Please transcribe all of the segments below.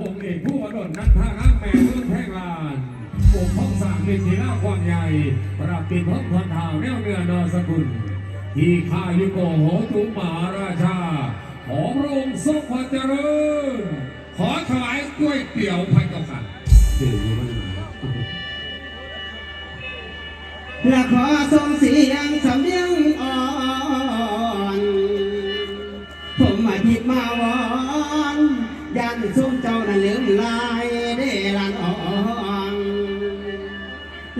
องค์เอกผู้วดลนันทางามแม่เมืองแพร่งลานองค์ของสางเป็นทีล่าความใหญ่ปรับปิดห้องทอนเท้าแนวเนื้อนอสกุลที่ข้ายุโกโหตุมหาราชา ของพรงค์ทรงพระเจริญ ขอถวายก๋วยเตี๋ยวพระเจ้าค่ะดื่มมันหนาและขอส่งเสียงสำเนียงอ่อน ลืมลายได้ลันอ่อน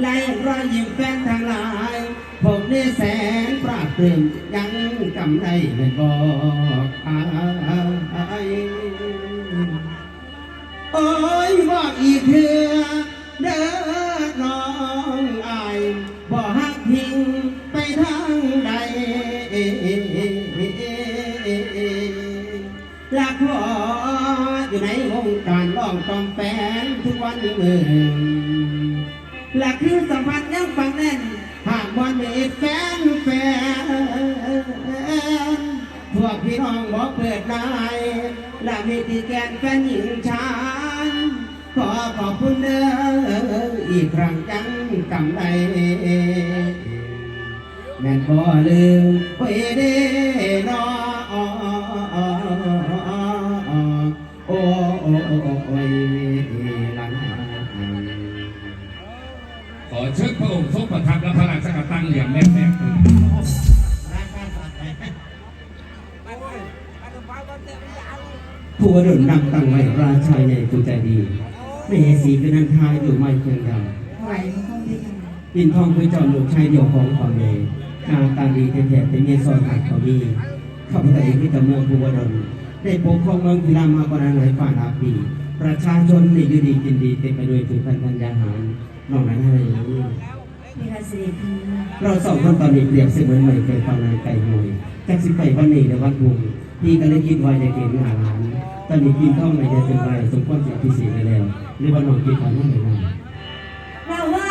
ไล่รอยยิ้มแฟนทางลาย ผมนี่แสนปราบปลื้มยังกำได้เป็นบอกอายโอ้ยบอกอีกเธอ หลักคือสัมผัสยังฟังแน่นหากวันมีแฟนแฟนพวกพี่น้องบอกเปิดได้และมีที่แกนแฟนหญิงชายขอขอบคุณเด้ออีกครั้งจังกำไดแม่นบ่ลืมไปเด้นอโงค์ทรงประทับและพระราชกตั้งอย่างแน่แน่ผู้วดุลนำตั้งไว้ราชายในผู้ใจดีไม่เฮสีคือนันทายอยู่ไม่เพียงดาวไหวมันคงดีกันปินทองคือจอมลูกชายเดียวของพ่อแม่นางตาดีแท้ๆแต่เมียซอยหักเขามีข้าพเจ้าเองที่ตำเมืองภูวดลได้ปกครองเมืองพิรามากว่านั้นหลายฝ่านาปี ประชาชนนี่อยู่ดีกินดีเต็มไปด้วยถือพันธัญญาหารนอกนั้นอะไรอย่างนี้ มีการเสด็จพีเราสองคนตอนนี้เปรียบเสมือนเหมือนเคยฟังนางไก่หวยจักสิไปวันนี้ในวันพุงพี่ก็เลยคิดว่าจะเกณฑ์หาหลานตอนนี้กินท่องในใจเป็นไรสมควรจะพิเศษไปแล้วหรือว่าน้องกินทานนั่นไหนนั่นเราว่า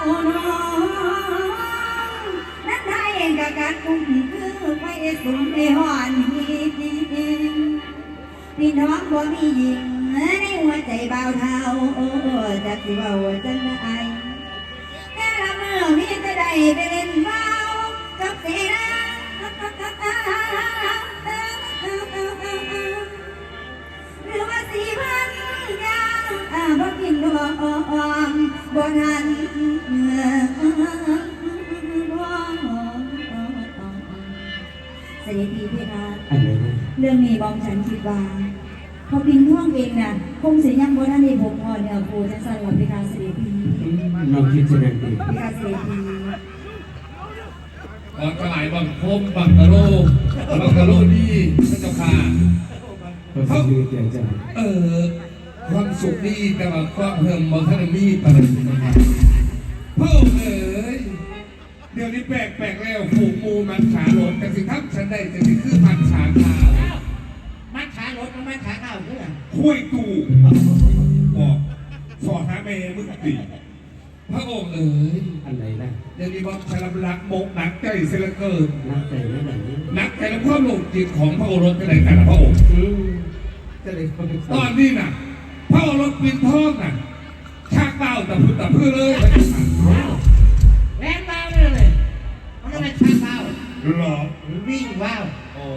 โอ้น้องนั่นไทยเองกับการคุ้มคือไปสุ่มในหอนหินพี่น้องบ่มีหญิงในหัวใจเบาเทาโอ้จักสิเบาจังไอ ไปเล่นเบากับเสนาหรือว่าสีพันยางอ่าบ่กินบ่อ่อนบ่ทันเมื่อเสด็จพี่พี่รักอันไหนนั่นเรื่องนี้บอมฉันคิดว่าพอปินท่วงเองน่ะคงเสียยังบ่ทันได้ผมพอเนี่ยครูจะสั่นหลับไปการเสด็จพี่น้องคิดเช่นนั้นเองไปการเสด็จพี่ ขอถวายบังคมบังกะโลบังกะโลนี่พระเจ้าค่ะเขาจะยืนเตียงจังเออความสุขนี่แต่ว่าความเพิ่มบางท่านมีประเด็นนะครับพระองเอ๋ยเดี๋ยวนี้แปลกแปลกๆแล้วผูกมูมันขาหลนแต่สิทับฉันได้จะนี่คือมันขาขาวมัดขารถมันมัดขาเก่าด้วยคุยตู่บอกสอหาเมมึงตี พระองค์เอ๋ยอันไหนนั่นเดี๋ยวนี้บอกชลำลักมกหนักใจเสียเหลือเกินนักแต่งนั่นไหนหนักใจและความโลภจิตของพระโอรสจะได้แต่ละพระองค์อืมจะได้คนเป็นตอนนี้น่ะ พระโอรสปินทองน่ะชักเต้าแต่พื้นแต่พื้นเลยแรงเบาเลยเลยมันก็เป็นชาเบาหรอวิ่งว้าวอ๋อ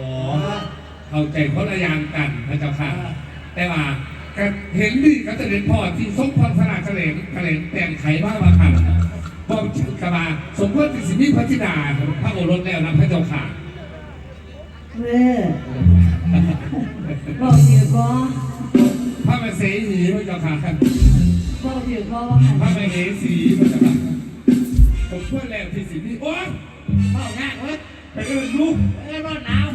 เข้าใจคนละอย่างกันพระเจ้าค่ะแต่ว่าก็เห็นดีก็จะเด็นพ่อที่สมพรสลาดเฉลงเฉลงแต่งไขบ้างมาค่ะบอกกระบาสมพรติสิมีพระธิดาพระโอรสแล้วนะพระเจ้าค่ะเว้อบอกถือบ่พระมาเสหีพระเจ้าค่ะบอกถือบ่ว่าหันพระมาเหสีพระเจ้าค่ะผมเพื่อนแล้วที่สิมีโอ๊ยเข้าหน้าเว้ยไปเอินลูกเอ้ยรถหนาว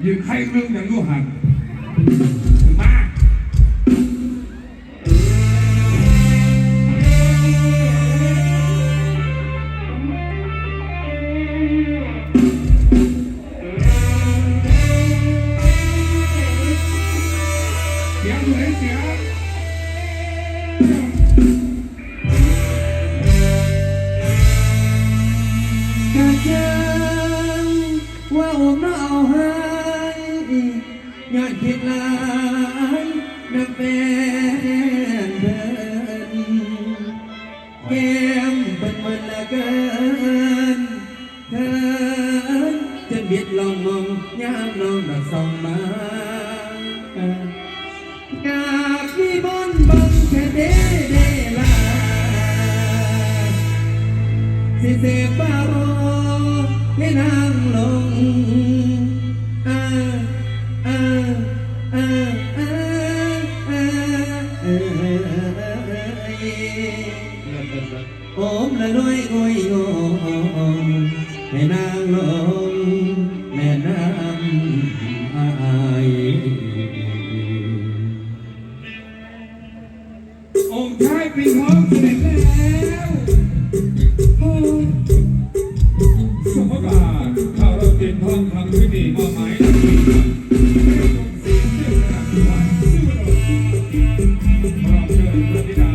ๆยืนใค ผิดหลายนักแฟนเดินเก้มเบินเบิ่นละเกินเธอจะเบียดลองมองยามน้องน่ะส่องมากาบมีบนบังแค่เด้เด้ลาสิเสพเบาให้นางลง แม่นางลงแม่นางอายองค์ชทยปีงอเสร็จแล้วโอ้สมบัติข้าวเราเป็นทองคำที่ดีมาไหมพร้อมเชิญพระธิดา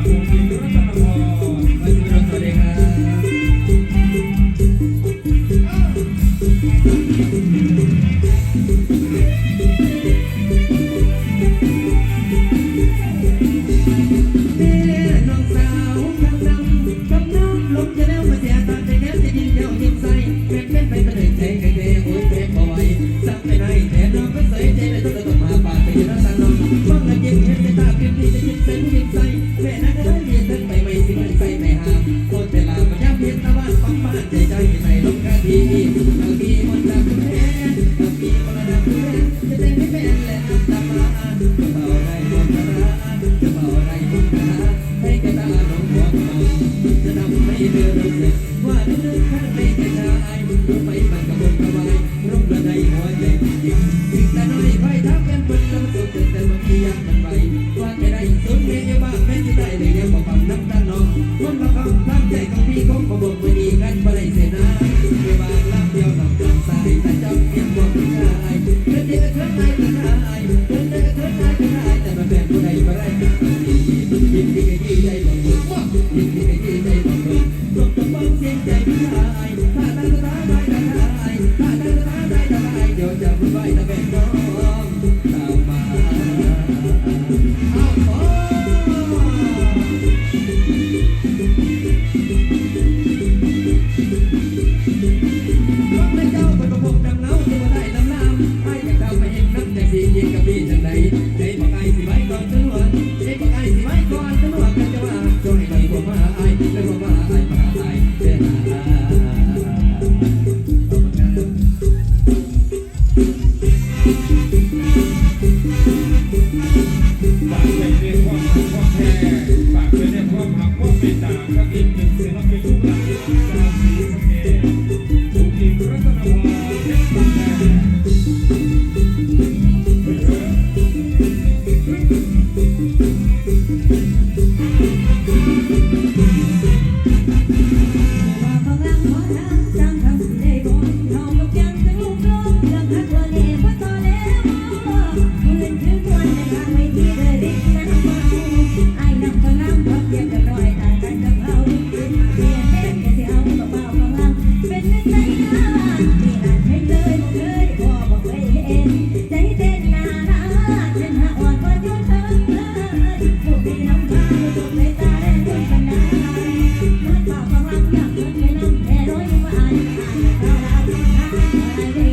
ทำให้เรือเราเนว่าเรื่องข้างในกระจายไปบังคับ เพื่อได้พบหักพบเป็นตาพระกินเป็นศิลปินลูกหลาน Thank you.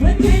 But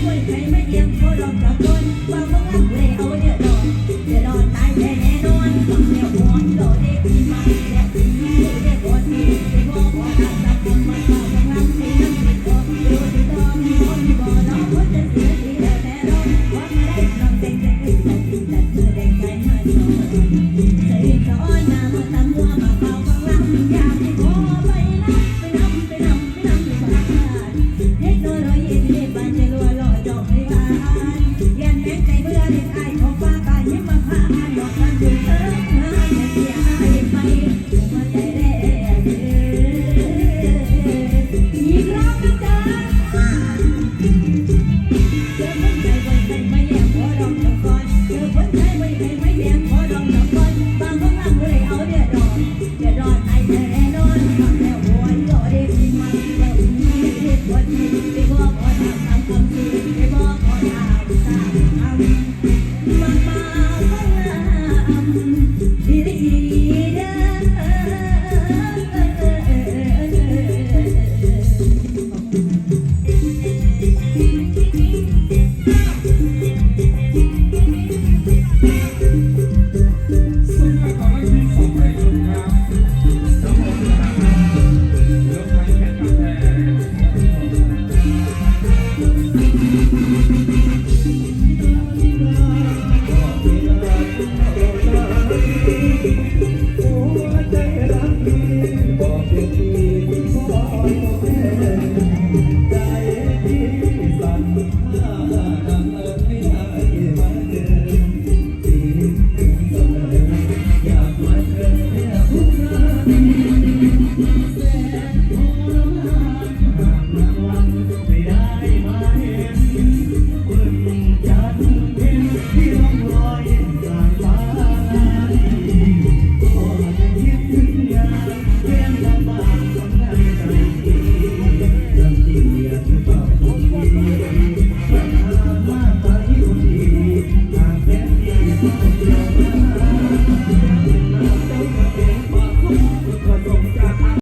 หัวใจรักดี